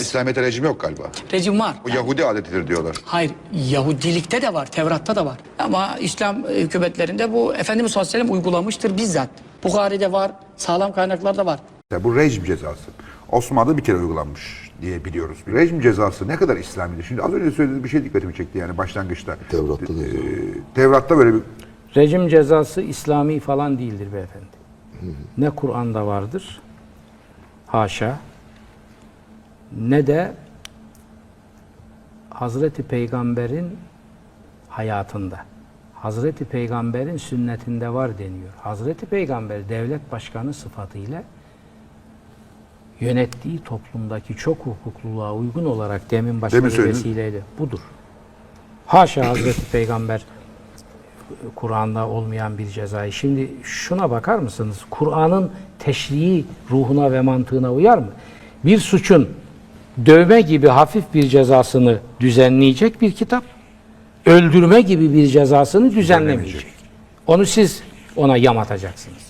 İslamiyet'te rejim yok galiba. Rejim var. Bu Yahudi adetidir diyorlar. Hayır, Yahudilikte de var, Tevrat'ta da var. Ama İslam e, hükümetlerinde bu Efendimiz sallallahu aleyhi ve sellem uygulamıştır bizzat. Bukhari'de var, sağlam kaynaklarda var. Ya bu rejim cezası. Osmanlı'da bir kere uygulanmış diye biliyoruz. Rejim cezası ne kadar İslamidir? Şimdi az önce söylediğiniz bir şey dikkatimi çekti yani başlangıçta. Tevrat'ta da Ee, Tevrat'ta böyle bir Rejim cezası İslami falan değildir beyefendi. Ne Kur'an'da vardır, haşa, ne de Hazreti Peygamber'in hayatında. Hazreti Peygamber'in sünnetinde var deniyor. Hazreti Peygamber devlet başkanı sıfatıyla yönettiği toplumdaki çok hukukluluğa uygun olarak demin başka Demin bir vesileyle budur. Haşa Hazreti Peygamber Kur'an'da olmayan bir cezayı. Şimdi şuna bakar mısınız? Kur'an'ın teşrii ruhuna ve mantığına uyar mı? Bir suçun dövme gibi hafif bir cezasını düzenleyecek bir kitap, öldürme gibi bir cezasını düzenlemeyecek. Onu siz ona yamatacaksınız.